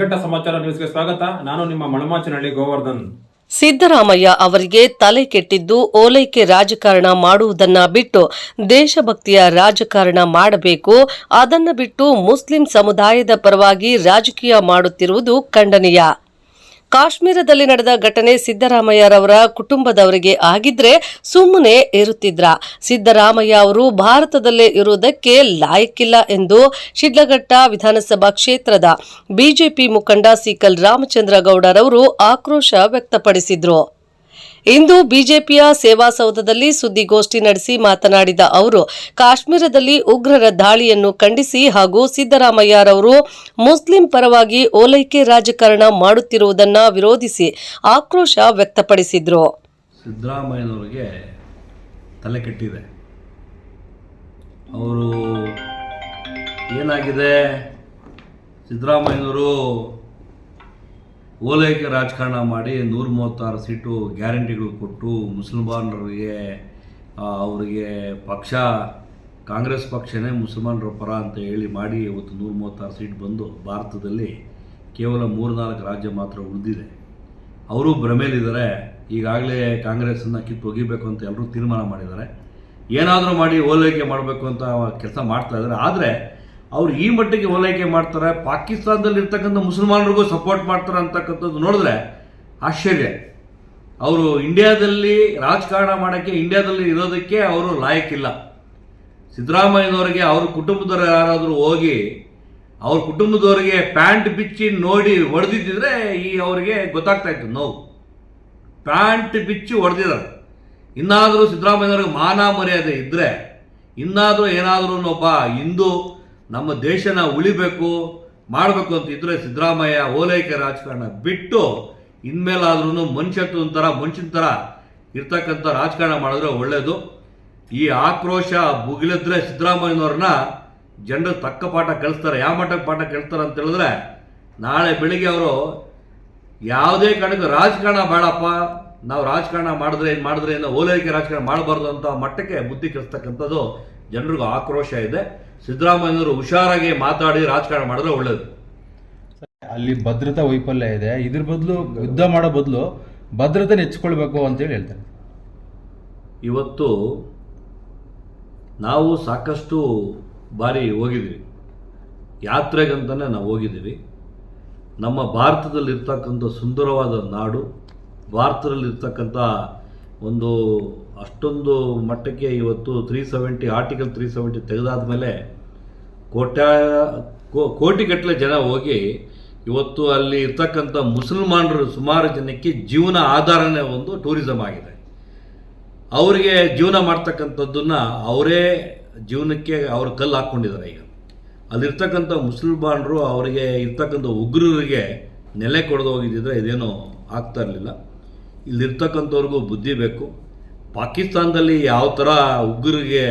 ಶಿಡ್ಘಟ್ಟ ಸಮಾಚಾರ ನ್ಯೂಸ್ಗೆ ಸ್ವಾಗತ. ನಾನು ನಿಮ್ಮ ಮಣಮಾಚನಹಳ್ಳಿ ಗೋವರ್ಧನ್. ಸಿದ್ದರಾಮಯ್ಯ ಅವರಿಗೆ ತಲೆ ಕೆಟ್ಟಿದ್ದು ಓಲೈಕೆ ರಾಜಕಾರಣ ಮಾಡುವುದನ್ನ ಬಿಟ್ಟು ದೇಶಭಕ್ತಿಯ ರಾಜಕಾರಣ ಮಾಡಬೇಕು, ಅದನ್ನ ಬಿಟ್ಟು ಮುಸ್ಲಿಂ ಸಮುದಾಯದ ಪರವಾಗಿ ರಾಜಕೀಯ ಮಾಡುತ್ತಿರುವುದು ಖಂಡನೀಯ. ಕಾಶ್ಮೀರದಲ್ಲಿ ನಡೆದ ಘಟನೆ ಸಿದ್ದರಾಮಯ್ಯರವರ ಕುಟುಂಬದವರಿಗೆ ಆಗಿದ್ರೆ ಸುಮ್ಮನೆ ಇರುತ್ತಿದ್ರ. ಸಿದ್ದರಾಮಯ್ಯ ಅವರು ಭಾರತದಲ್ಲೇ ಇರುವುದಕ್ಕೆ ಲಾಯಕ್ಕಿಲ್ಲ ಎಂದು ಶಿಡ್ಲಘಟ್ಟ ವಿಧಾನಸಭಾ ಕ್ಷೇತ್ರದ ಬಿಜೆಪಿ ಮುಖಂಡ ಸಿಕಲ್ ರಾಮಚಂದ್ರ ಗೌಡರವರು ಆಕ್ರೋಶ ವ್ಯಕ್ತಪಡಿಸಿದ್ರು. ಇಂದು ಬಿಜೆಪಿಯ ಸೇವಾಸೌಧದಲ್ಲಿ ಸುದ್ದಿಗೋಷ್ಠಿ ನಡೆಸಿ ಮಾತನಾಡಿದ ಅವರು, ಕಾಶ್ಮೀರದಲ್ಲಿ ಉಗ್ರರ ದಾಳಿಯನ್ನು ಖಂಡಿಸಿ ಹಾಗೂ ಸಿದ್ದರಾಮಯ್ಯರವರು ಮುಸ್ಲಿಂ ಪರವಾಗಿ ಓಲೈಕೆ ರಾಜಕಾರಣ ಮಾಡುತ್ತಿರುವುದನ್ನ ವಿರೋಧಿಸಿ ಆಕ್ರೋಶ ವ್ಯಕ್ತಪಡಿಸಿದ್ರು. ಸಿದ್ದರಾಮಯ್ಯನವರಿಗೆ ತಲೆ ಕೆಟ್ಟಿದೆ. ಅವರು ಏನಾಗಿದೆ? ಸಿದ್ದರಾಮಯ್ಯನವರು ಓಲೈಕೆ ರಾಜಕಾರಣ ಮಾಡಿ ನೂರ ಮೂವತ್ತಾರು ಸೀಟು ಗ್ಯಾರಂಟಿಗಳು ಕೊಟ್ಟು ಮುಸಲ್ಮಾನರಿಗೆ ಅವರಿಗೆ ಪಕ್ಷ, ಕಾಂಗ್ರೆಸ್ ಪಕ್ಷನೇ ಮುಸಲ್ಮಾನರ ಪರ ಅಂತ ಹೇಳಿ ಮಾಡಿ ಇವತ್ತು ನೂರ ಮೂವತ್ತಾರು ಸೀಟ್ ಬಂದು ಭಾರತದಲ್ಲಿ ಕೇವಲ ಮೂರು ನಾಲ್ಕು ರಾಜ್ಯ ಮಾತ್ರ ಉಳಿದಿದೆ. ಅವರು ಭ್ರಮೇಲಿದ್ದಾರೆ. ಈಗಾಗಲೇ ಕಾಂಗ್ರೆಸ್ಸನ್ನು ಕಿತ್ತು ಒಗಿಬೇಕು ಅಂತ ಎಲ್ಲರೂ ತೀರ್ಮಾನ ಮಾಡಿದ್ದಾರೆ. ಏನಾದರೂ ಮಾಡಿ ಓಲೈಕೆ ಮಾಡಬೇಕು ಅಂತ ಕೆಲಸ ಮಾಡ್ತಾ ಇದ್ದಾರೆ. ಆದರೆ ಅವ್ರು ಈ ಮಟ್ಟಿಗೆ ಓಲೈಕೆ ಮಾಡ್ತಾರೆ ಪಾಕಿಸ್ತಾನದಲ್ಲಿ ಇರ್ತಕ್ಕಂಥ ಮುಸಲ್ಮಾನರಿಗೂ ಸಪೋರ್ಟ್ ಮಾಡ್ತಾರೆ ಅಂತಕ್ಕಂಥದ್ದು ನೋಡಿದ್ರೆ ಆಶ್ಚರ್ಯ. ಅವರು ಇಂಡಿಯಾದಲ್ಲಿ ರಾಜಕಾರಣ ಮಾಡೋಕ್ಕೆ, ಇಂಡಿಯಾದಲ್ಲಿ ಇರೋದಕ್ಕೆ ಅವರು ಲಾಯಕ್ಕಿಲ್ಲ. ಸಿದ್ದರಾಮಯ್ಯನವರಿಗೆ ಅವ್ರ ಕುಟುಂಬದವರು ಯಾರಾದರೂ ಹೋಗಿ, ಅವ್ರ ಕುಟುಂಬದವರಿಗೆ ಪ್ಯಾಂಟ್ ಬಿಚ್ಚಿ ನೋಡಿ ಹೊಡೆದಿದ್ದಿದ್ರೆ ಈ ಅವರಿಗೆ ಗೊತ್ತಾಗ್ತಾ ಇತ್ತು ನೋವು. ಪ್ಯಾಂಟ್ ಬಿಚ್ಚಿ ಹೊಡೆದಿದ್ದಾರೆ. ಇನ್ನಾದರೂ ಸಿದ್ದರಾಮಯ್ಯನವ್ರಿಗೆ ಮಾನ ಮರ್ಯಾದೆ ಇದ್ದರೆ ಇನ್ನಾದರೂ ಏನಾದರೂ ಒಬ್ಬ ಹಿಂದೂ ನಮ್ಮ ದೇಶನ ಉಳಿಬೇಕು, ಮಾಡಬೇಕು ಅಂತ ಇದ್ರೆ ಸಿದ್ದರಾಮಯ್ಯ ಓಲೈಕೆ ರಾಜಕಾರಣ ಬಿಟ್ಟು ಇನ್ಮೇಲಾದ್ರೂ ಮನುಷ್ಯತ್ವ ಥರ, ಮನುಷ್ಯನ ಥರ ಇರ್ತಕ್ಕಂಥ ರಾಜಕಾರಣ ಮಾಡಿದ್ರೆ ಒಳ್ಳೆಯದು ಈ ಆಕ್ರೋಶ ಬುಗಿಲಿದ್ರೆ ಸಿದ್ದರಾಮಯ್ಯನವ್ರನ್ನ ಜನರು ತಕ್ಕ ಪಾಠ ಕಲಿಸ್ತಾರೆ. ಯಾವ ಮಟ್ಟಕ್ಕೆ ಪಾಠ ಕಲಿಸ್ತಾರೆ ಅಂತ ಹೇಳಿದ್ರೆ ನಾಳೆ ಬೆಳಿಗ್ಗೆ ಅವರು, ಯಾವುದೇ ಕಾರಣಕ್ಕೂ ರಾಜಕಾರಣ ಬೇಡಪ್ಪ, ನಾವು ರಾಜಕಾರಣ ಮಾಡಿದ್ರೆ ಏನು ಮಾಡಿದ್ರೆ ಏನು ಓಲೈಕೆ ರಾಜಕಾರಣ ಮಾಡಬಾರ್ದು ಅಂತ ಮಟ್ಟಕ್ಕೆ ಬುದ್ಧಿ ಕಲಿಸ್ತಕ್ಕಂಥದ್ದು ಜನರಿಗೂ ಆಕ್ರೋಶ ಇದೆ. ಸಿದ್ದರಾಮಯ್ಯನವರು ಹುಷಾರಾಗಿ ಮಾತಾಡಿ ರಾಜಕಾರಣ ಮಾಡಿದ್ರೆ ಒಳ್ಳೇದು. ಅಲ್ಲಿ ಭದ್ರತಾ ವೈಫಲ್ಯ ಇದೆ. ಇದ್ರ ಬದಲು ಯುದ್ಧ ಮಾಡೋ ಬದಲು ಭದ್ರತೆ ನೆಚ್ಕೊಳ್ಬೇಕು ಅಂತೇಳಿ ಹೇಳ್ತಾರೆ. ಇವತ್ತು ನಾವು ಸಾಕಷ್ಟು ಬಾರಿ ಹೋಗಿದ್ವಿ ಯಾತ್ರೆಗಂತಲೇ ನಾವು ಹೋಗಿದ್ದೀವಿ. ನಮ್ಮ ಭಾರತದಲ್ಲಿರ್ತಕ್ಕಂಥ ಸುಂದರವಾದ ನಾಡು ಭಾರತದಲ್ಲಿರ್ತಕ್ಕಂಥ ಒಂದು ಅಷ್ಟೊಂದು ಮಟ್ಟಕ್ಕೆ ಇವತ್ತು three seventy article three seventy ತೆಗೆದಾದ ಮೇಲೆ ಕೋಟ್ಯ ಕೋಟಿಗಟ್ಟಲೆ ಜನ ಹೋಗಿ ಇವತ್ತು ಅಲ್ಲಿ ಇರ್ತಕ್ಕಂಥ ಮುಸಲ್ಮಾನರು ಸುಮಾರು ಜನಕ್ಕೆ ಜೀವನ ಆಧಾರನೇ ಒಂದು ಟೂರಿಸಮ್ ಆಗಿದೆ. ಅವರಿಗೆ ಜೀವನ ಮಾಡ್ತಕ್ಕಂಥದ್ದನ್ನು ಅವರೇ ಜೀವನಕ್ಕೆ ಅವರು ಕಲ್ಲು ಹಾಕ್ಕೊಂಡಿದ್ದಾರೆ ಈಗ. ಅಲ್ಲಿರ್ತಕ್ಕಂಥ ಮುಸಲ್ಮಾನರು ಅವರಿಗೆ ಇರ್ತಕ್ಕಂಥ ಉಗ್ರರಿಗೆ ನೆಲೆ ಕೊಡದು ಹೋಗಿದ್ದಿದ್ರೆ ಇದೇನೋ ಆಗ್ತಾ ಇರಲಿಲ್ಲ. ಇಲ್ಲಿರ್ತಕ್ಕಂಥವ್ರಿಗೂ ಬುದ್ಧಿ ಬೇಕು. ಪಾಕಿಸ್ತಾನದಲ್ಲಿ ಯಾವ ಥರ ಉಗ್ರರಿಗೆ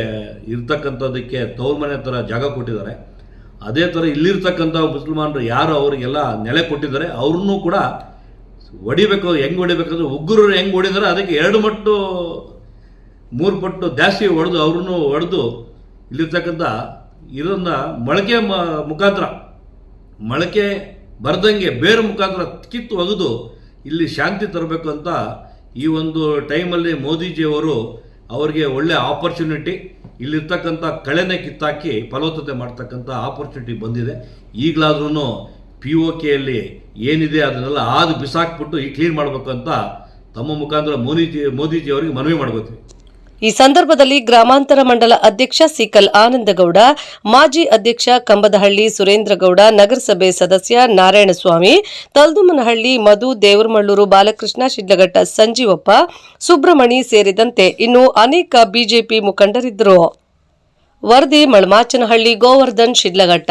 ಇರ್ತಕ್ಕಂಥದ್ದಕ್ಕೆ ತೌರ್ ಮನೆ ಥರ ಜಾಗ ಕೊಟ್ಟಿದ್ದಾರೆ, ಅದೇ ಥರ ಇಲ್ಲಿರ್ತಕ್ಕಂಥ ಮುಸಲ್ಮಾನರು ಯಾರು ಅವರಿಗೆಲ್ಲ ನೆಲೆ ಕೊಟ್ಟಿದ್ದಾರೆ, ಅವ್ರನ್ನೂ ಕೂಡ ಹೊಡಿಬೇಕು, ಹೆಂಗೆ ಹೊಡಿಬೇಕಂದ್ರೆ ಉಗ್ರರು ಹೆಂಗೆ ಹೊಡಿದಾರೆ, ಅದಕ್ಕೆ ಎರಡು ಮಟ್ಟು, ಮೂರು ಪಟ್ಟು ಜಾಸ್ತಿ ಹೊಡೆದು ಅವ್ರನ್ನೂ ಹೊಡೆದು ಇಲ್ಲಿರ್ತಕ್ಕಂಥ ಇದನ್ನು ಮೊಳಕೆ ಮುಖಾಂತರ, ಮೊಳಕೆ ಬರ್ದಂಗೆ ಬೇರೆ ಮುಖಾಂತರ ಕಿತ್ತು ಒಗೆದು ಇಲ್ಲಿ ಶಾಂತಿ ತರಬೇಕು ಅಂತ ಈ ಒಂದು ಟೈಮಲ್ಲಿ ಮೋದಿಜಿಯವರು ಅವರಿಗೆ ಒಳ್ಳೆ ಆಪರ್ಚುನಿಟಿ ಇಲ್ಲಿರ್ತಕ್ಕಂಥ ಕಳೆನೆ ಕಿತ್ತಾಕಿ ಫಲವತ್ತತೆ ಮಾಡ್ತಕ್ಕಂಥ ಆಪರ್ಚುನಿಟಿ ಬಂದಿದೆ. ಈಗಲಾದ್ರೂ ಪಿ ಒ ಕೆಯಲ್ಲಿ ಏನಿದೆ ಅದನ್ನೆಲ್ಲ ಆದು ಬಿಸಾಕ್ಬಿಟ್ಟು ಈ ಕ್ಲೀನ್ ಮಾಡಬೇಕು ಅಂತ ತಮ್ಮ ಮುಖಾಂತರ ಮೋದಿಜಿ ಮೋದಿಜಿ ಅವರಿಗೆ ಮನವಿ ಮಾಡ್ಕೋತೀವಿ. ಈ ಸಂದರ್ಭದಲ್ಲಿ ಗ್ರಾಮಾಂತರ ಮಂಡಲ ಅಧ್ಯಕ್ಷ ಸಿಕಲ್ ಆನಂದಗೌಡ, ಮಾಜಿ ಅಧ್ಯಕ್ಷ ಕಂಬದಹಳ್ಳಿ ಸುರೇಂದ್ರಗೌಡ, ನಗರಸಭೆ ಸದಸ್ಯ ನಾರಾಯಣಸ್ವಾಮಿ, ತಲ್ದುಮನಹಳ್ಳಿ ಮಧು ದೇವರಮಳ್ಳೂರು ಬಾಲಕೃಷ್ಣ ಶಿಡ್ಲಘಟ್ಟ ಸಂಜೀವಪ್ಪ ಸುಬ್ರಮಣಿ ಸೇರಿದಂತೆ ಇನ್ನು ಅನೇಕ ಬಿಜೆಪಿ ಮುಖಂಡರಿದ್ದರು. ವರದಿ ಮಳಮಾಚನಹಳ್ಳಿ ಗೋವರ್ಧನ್ ಶಿಡ್ಲಘಟ್ಟ.